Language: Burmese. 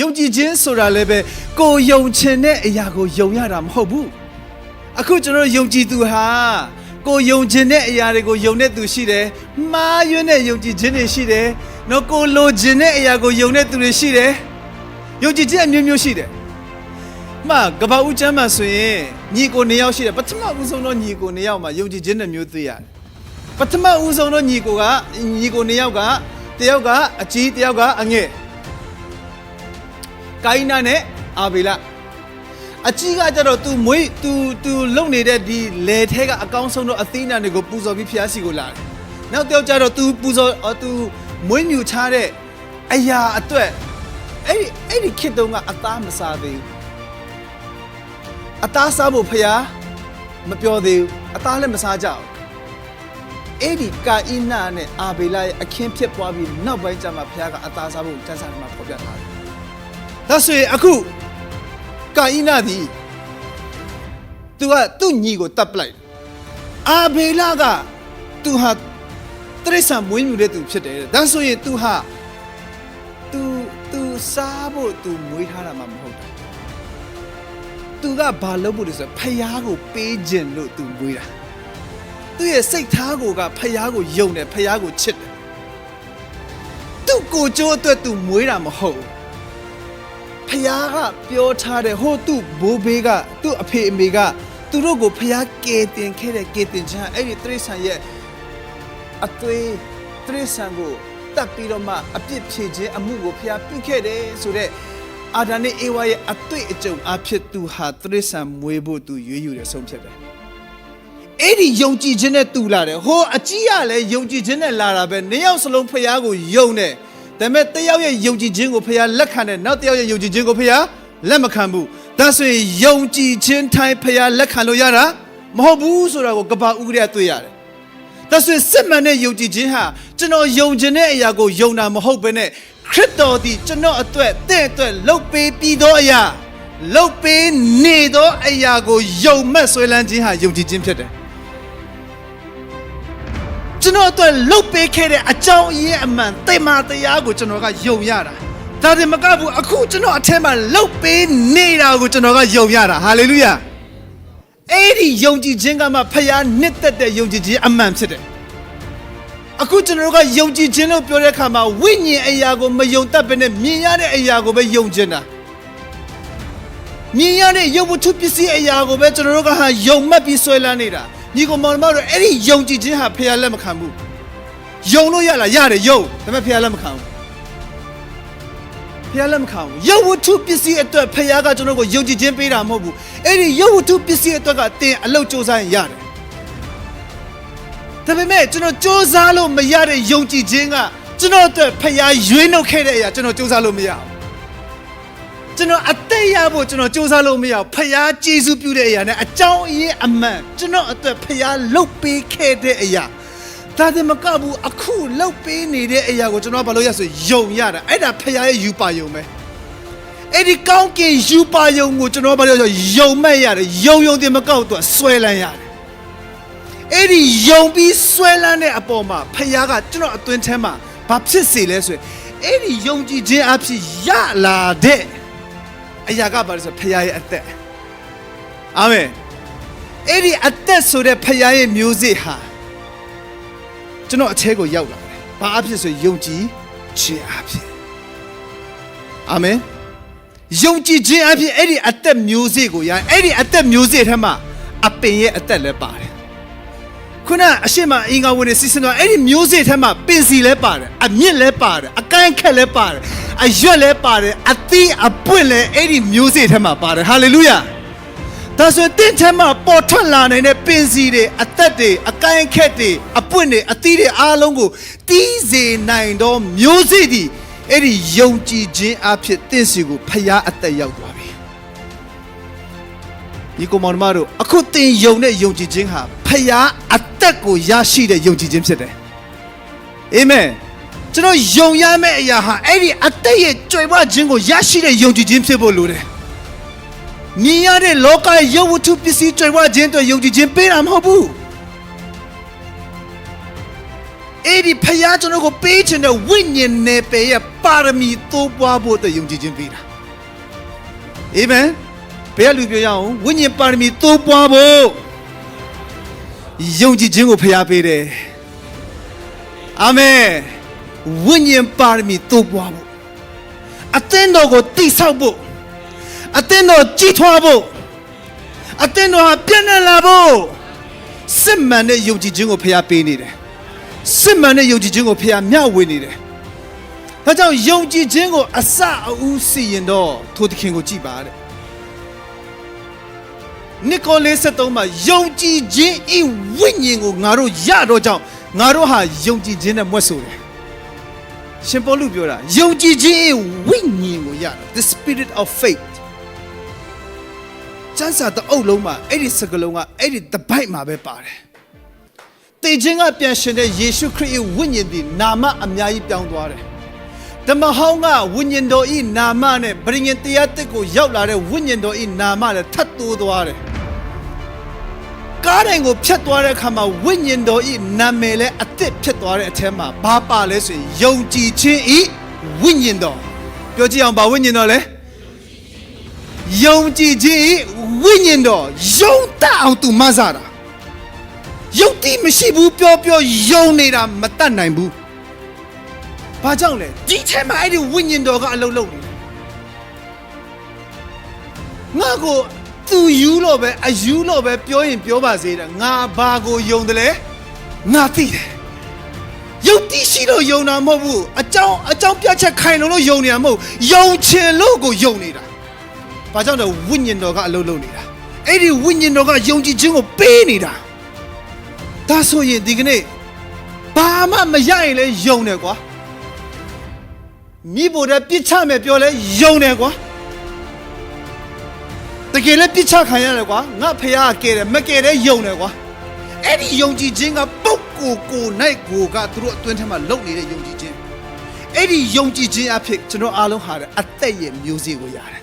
ယုံကြည်ခြင်းဆိုတာလည်းပဲကိုယုံချင်တဲ့အရာကိုယုံရတာမဟုတ်ဘူးအခုကျွန်တော်တို့ယုံကြည်သူဟာကိုယုံချင်တဲ့အရာတွေကိုယုံတဲ့သူရှိတယ်မှားယွင်းတဲ့ယုံကြည်ခြင်းတွေရှိတယ်နော်ကိုလိုချင်တဲ့အရာကိုယုံတဲ့သူတွေရှိတယ်ယုံကြည်ခြင်းအမျိုးမျိုးရှိတယ်မှကပ္ပဦးကျမ်းမှာဆိုရင်ညီကိုနှစ်ယောက်ရှိတယ်ပထမဦးဆုံးတော့ညီကိုနှစ်ယောက်မှာယုံကြည်ခြင်းတစ်မျိုးသိရတယ်ပထမဦးဆုံးတော့ညီကိုကညီကိုနှစ်ယောက်ကတယောက်ကအကြီးတယောက်ကအငယ် ကိုင်းနာနဲ့အာဗေလအကြီးကကြတော့သူမွေးသူသူလုံနေတဲ့ဒီလယ်ထဲကအကောင်းဆုံးတော့အသီးနာတွေကိုပူဇော်ပြီးဖျားစီကိုလာတယ်။နောက်တစ်ယောက်ကြတော့သူပူဇော်သူမွေးမြူချတဲ့အရာအတွက်အဲ့ဒီအဲ့ဒီခေတ်တုန်းကအသားမစားသေးဘူး။အသားစားဖို့ဖျားမပြောသေးဘူး။အသားလည်းမစားကြဘူး။အဲ့ဒီကာအီနာနဲ့အာဗေလရဲ့အခင်းဖြစ်ပွားပြီးနောက်ပိုင်းကျမှဖျားကအသားစားဖို့စံစာမှာဖော်ပြထားတယ် ဒါဆိုရင်အခုကာအိနာသည်သူကသူ့ညီကိုတပ်ပလိုက်အာဘေလာကသူဟာတရိษံမွေးမြူတဲ့သူဖြစ်တယ်ဒါဆိုရင်သူဟာသူသူစားဖို့သူမွေးထားတာမှမဟုတ်တာသူကဘာလုပ်ဖို့လဲဆိုတော့ဖယားကိုပေးခြင်းလို့သူမွေးတာသူရဲ့စိတ်ထားကိုကဖယားကိုယုံတယ်ဖယားကိုချစ်တယ်သူ့ကိုကြိုးအတွက်သူမွေးတာမဟုတ်ဘူး ဖယားကပြောထားတယ်ဟိုသူ့ဘိုးဘေးကသူ့အဖေအမေကသူတို့ကိုဖယားကယ်တင်ခဲ့တဲ့ကယ်တင်ခြင်းအဲ့ဒီတရိษံရဲ့အသွေးတရိษံကိုတတ်ပြီးတော့မှအပြစ်ဖြေခြင်းအမှုကိုဖယားပြုခဲ့တယ်ဆိုတော့အာဒါနဲ့အေဝါရဲ့အသွေးအကြုံအဖြစ်သူဟာတရိษံမွေးဖို့သူရွေးယူတယ်ဆုံးဖြတ်တယ်အဲ့ဒီယုံကြည်ခြင်းနဲ့တူလာတယ်ဟိုအကြီးကလည်းယုံကြည်ခြင်းနဲ့လာတာပဲနှစ်ယောက်စလုံးဖယားကိုယုံတယ် ဒါပေမဲ့တစ်ယောက်ရဲ့ယုံကြည်ခြင်းကိုဖယားလက်ခံတယ်နောက်တစ်ယောက်ရဲ့ယုံကြည်ခြင်းကိုဖယားလက်မခံဘူးဒါဆိုရင်ယုံကြည်ခြင်းတိုင်းဖယားလက်ခံလို့ရတာမဟုတ်ဘူးဆိုတာကိုကပ္ပဥကရတွေ့ရတယ်ဒါဆိုရင်စစ်မှန်တဲ့ယုံကြည်ခြင်းဟာကျွန်တော်ယုံခြင်းတဲ့အရာကိုယုံတာမဟုတ်ဘဲနဲ့ခရစ်တော်သည်ကျွန်တော်အတွက်တဲ့အတွက်လှုပ်ပေးပြီးသောအရာလှုပ်ပေးနေသောအရာကိုယုံမှတ်ဆွဲလန်းခြင်းဟာယုံကြည်ခြင်းဖြစ်တယ် ကျွန်တော်အတွက်လှုပ်ပေးခဲ့တဲ့အကြောင်းအရင်းအမှန်တိမ်မာတရားကိုကျွန်တော်ကယုံရတာဒါတင်မကဘူးအခုကျွန်တော်အထက်မှာလှုပ်ပေးနေတာကိုကျွန်တော်ကယုံရတာဟာလေလုယာအဲ့ဒီယုံကြည်ခြင်းကမှဖခင်နှစ်သက်တဲ့ယုံကြည်ခြင်းအမှန်ဖြစ်တယ်အခုကျွန်တော်တို့ကယုံကြည်ခြင်းလို့ပြောတဲ့အခါမှာဝိညာဉ်အရာကိုမယုံတတ်ဘဲနဲ့မြင်ရတဲ့အရာကိုပဲယုံခြင်းတာမြင်ရတဲ့ယုံဝတ္ထုပစ္စည်းအရာကိုပဲကျွန်တော်တို့ကဟာယုံမှတ်ပြီးဆွဲလန်းနေတာ ညီကောင်မောင်မတို့အဲ့ဒီယုံကြည်ခြင်းဟာဖခင်လက်မခံဘူးယုံလို့ရလားရတယ်ယုံဒါပေမဲ့ဖခင်လက်မခံဘူးဖခင်လက်မခံဘူးယုံဝတ္ထုပစ္စည်းအတွက်ဖခင်ကကျွန်တော်ကိုယုံကြည်ခြင်းပေးတာမဟုတ်ဘူးအဲ့ဒီယုံဝတ္ထုပစ္စည်းအတွက်ကတင်အလုပ်စူးစမ်းရင်ရတယ်ဒါပေမဲ့ကျွန်တော်စူးစမ်းလို့မရတဲ့ယုံကြည်ခြင်းကကျွန်တော်အတွက်ဖခင်ရွေးနှုတ်ခဲ့တဲ့အရာကျွန်တော်စူးစမ်းလို့မရဘူး ကျွန်တော်အသက်ရဖို့ကျွန်တော်စူးစမ်းလို့မရဘူးဖခင်ကျေးဇူးပြုတဲ့အရာနဲ့အကြောင်းအရင်းအမှန်ကျွန်တော်အတွက်ဖခင်လှုပ်ပေးခဲ့တဲ့အရာဒါတည်းမကဘူးအခုလှုပ်ပေးနေတဲ့အရာကိုကျွန်တော်ကဘာလို့ရဆိုယုံရတာအဲ့ဒါဖခင်ရဲ့ယူပါယုံပဲအဲ့ဒီကောင်းကင်ယူပါယုံကိုကျွန်တော်ဘာလို့လဲဆိုတော့ယုံမဲ့ရတယ်ယုံယုံတင်မကောက်တော့ဆွဲလန်းရတယ်အဲ့ဒီယုံပြီးဆွဲလန်းတဲ့အပေါ်မှာဖခင်ကကျွန်တော်အတွင်းထဲမှာဘာဖြစ်စေလဲဆိုရင်အဲ့ဒီယုံကြည်ခြင်းအဖြစ်ရလာတဲ့ အရာကဘာလဲဆိုတော့ဖခင်ရဲ့အသက်အာမင်အဲ့ဒီအသက်ဆိုတဲ့ဖခင်ရဲ့မျိုးစေ့ဟာကျွန်တော်အထဲကိုရောက်လာတယ်ဘာအဖြစ်ဆိုရင်ယုံကြည်ခြင်းအဖြစ်အာမင်ယုံကြည်ခြင်းအဖြစ်အဲ့ဒီအသက်မျိုးစေ့ကိုရအဲ့ဒီအသက်မျိုးစေ့ထဲမှာအပင်ရဲ့အသက်လည်းပါတယ် ခုနအရှိမအင်္ဂါဝင်နေစီစဉ်တော့အဲ့ဒီမျိုးစေ့ထဲမှာပင်စီလည်းပါတယ်အမြင့်လည်းပါတယ်အကန့်ခက်လည်းပါတယ်အရွက်လည်းပါတယ်အသီးအပွင့်လည်းအဲ့ဒီမျိုးစေ့ထဲမှာပါတယ်ဟာလေလုယာဒါဆိုရင်တင့်ထဲမှာပေါ်ထွက်လာနိုင်တဲ့ပင်စီတွေအသက်တွေအကန့်ခက်တွေအပွင့်တွေအသီးတွေအားလုံးကိုတီးစေနိုင်သောမျိုးစေ့ဒီအဲ့ဒီယုံကြည်ခြင်းအဖြစ်တင့်စီကိုဖျားအသက်ရောက်သွားပြီ ဒီကောင်မောင်နှမတို့အခုတင်ယုံတဲ့ယုံကြည်ခြင်းဟာဖျားအသက်ကိုရရှိတဲ့ယုံကြည်ခြင်းဖြစ်တယ်အာမင်ကျွန်တော်ယုံရမယ့်အရာဟာအဲ့ဒီအသက်ရဲ့ကြွယ်ဝခြင်းကိုရရှိတဲ့ယုံကြည်ခြင်းဖြစ်ဖို့လိုတယ်မြင်ရတဲ့လောကရဲ့ရုပ်ဝတ္ထုပစ္စည်းကြွယ်ဝခြင်းအတွက်ယုံကြည်ခြင်းပေးတာမဟုတ်ဘူးအဲ့ဒီဖခင်ကျွန်တော်ကိုပေးခြင်းတဲ့ဝိညာဉ်နယ်ပယ်ရဲ့ပါရမီတိုးပွားဖို့အတွက်ယုံကြည်ခြင်းပေးတာအာမင် ဘယ်ကလူပြောရအောင်ဝိညာဉ်ပါရမီတိုးပွားဖို့ယုံကြည်ခြင်းကိုဖခင်ပေးတယ်အာမင်ဝိညာဉ်ပါရမီတိုးပွားဖို့အသင်းတော်ကိုတိဆောက်ဖို့အသင်းတော်ကြီးထွားဖို့အသင်းတော်ဟာပြည့်နှံ့လာဖို့စစ်မှန်တဲ့ယုံကြည်ခြင်းကိုဖခင်ပေးနေတယ်စစ်မှန်တဲ့ယုံကြည်ခြင်းကိုဖခင်မျှဝေနေတယ်။ဒါကြောင့်ယုံကြည်ခြင်းကိုအစအဦးစီရင်တော့ထိုသခင်ကိုကြည်ပါတဲ့။ နိကိုလေး73မှာယုံကြည်ခြင်းဤဝိညာဉ်ကိုငါတို့ရတော့ကြောင့်ငါတို့ဟာယုံကြည်ခြင်းနဲ့မွတ်ဆိုတယ်။ရှင်ပေါလုပြောတာယုံကြည်ခြင်းဤဝိညာဉ်ကိုရတာ the spirit of faith ကျမ်းစာတစ်အုပ်လုံးမှာအဲ့ဒီစကားလုံးကအဲ့ဒီတပိုက်မှာပဲပါတယ်။တေခြင်းကပြန်ရှင်တဲ့ယေရှုခရစ်ရဲ့ဝိညာဉ်သည်နာမအများကြီးပြောင်းသွားတယ်။ဓမ္မဟောင်းကဝိညာဉ်တော်ဤနာမနဲ့ဗြိဉ္ဉ်တရားတစ်ကိုရောက်လာတဲ့ဝိညာဉ်တော်ဤနာမနဲ့ထပ်တိုးသွားတယ်။ ကားတိုင်းကိုဖြတ်သွားတဲ့အခါမှာဝိညာဉ်တော်ဤနာမည်လည်းအသစ်ဖြစ်သွားတဲ့အထက်မှာဘာပါလဲဆိုရင်ယုံကြည်ခြင်းဤဝိညာဉ်တော်ပြောကြည့်အောင်ပါဝိညာဉ်တော်လဲယုံကြည်ခြင်းဤဝိညာဉ်တော်ယုံတတ်အောင်သူမဆတာယုတ်တိမရှိဘူးပြောပြောယုံနေတာမတတ်နိုင်ဘူး။ဘာကြောင့်လဲဒီထဲမှာအဲ့ဒီဝိညာဉ်တော်ကအလုံးလုံးနေတယ်။ငါကို သူယူလို့ပဲအယူလို့ပဲပြောရင်ပြောပါစေတဲ့ငါဘာကိုယုံတယ်လဲငါသိတယ်။ယုတ်တိရှိလို့ယုံတာမဟုတ်ဘူးအကြောင်းအကြောင်းပြချက်ခိုင်လုံလို့ယုံနေတာမဟုတ်ယုံချင်လို့ကိုယုံနေတာ။ဘာကြောင့်လဲဝိညာဉ်တော်ကအလုံးလုံးနေတာ။အဲ့ဒီဝိညာဉ်တော်ကယုံကြည်ခြင်းကိုပေးနေတာ။ဒါဆိုရင်ဒီကနေ့ဘာမှမရရင်လဲယုံတယ်ကွာမိဖို့တဲ့ပြစ်ချမယ်ပြောလဲယုံတယ်ကွာ တကယ်လဲပြစ်ချခံရတယ်ကွာငါဖះကကဲတယ်မကဲတယ်ယုံတယ်ကွာအဲ့ဒီယုံကြည်ခြင်းကပုပ်ကိုကိုနိုင်ကိုကသူတို့အတွင်းထဲမှာလုံနေတဲ့ယုံကြည်ခြင်းအဲ့ဒီယုံကြည်ခြင်းအဖြစ်ကျွန်တော်အားလုံးဟာတဲ့အသက်ရဲ့မျိုးစေ့ကိုရတယ်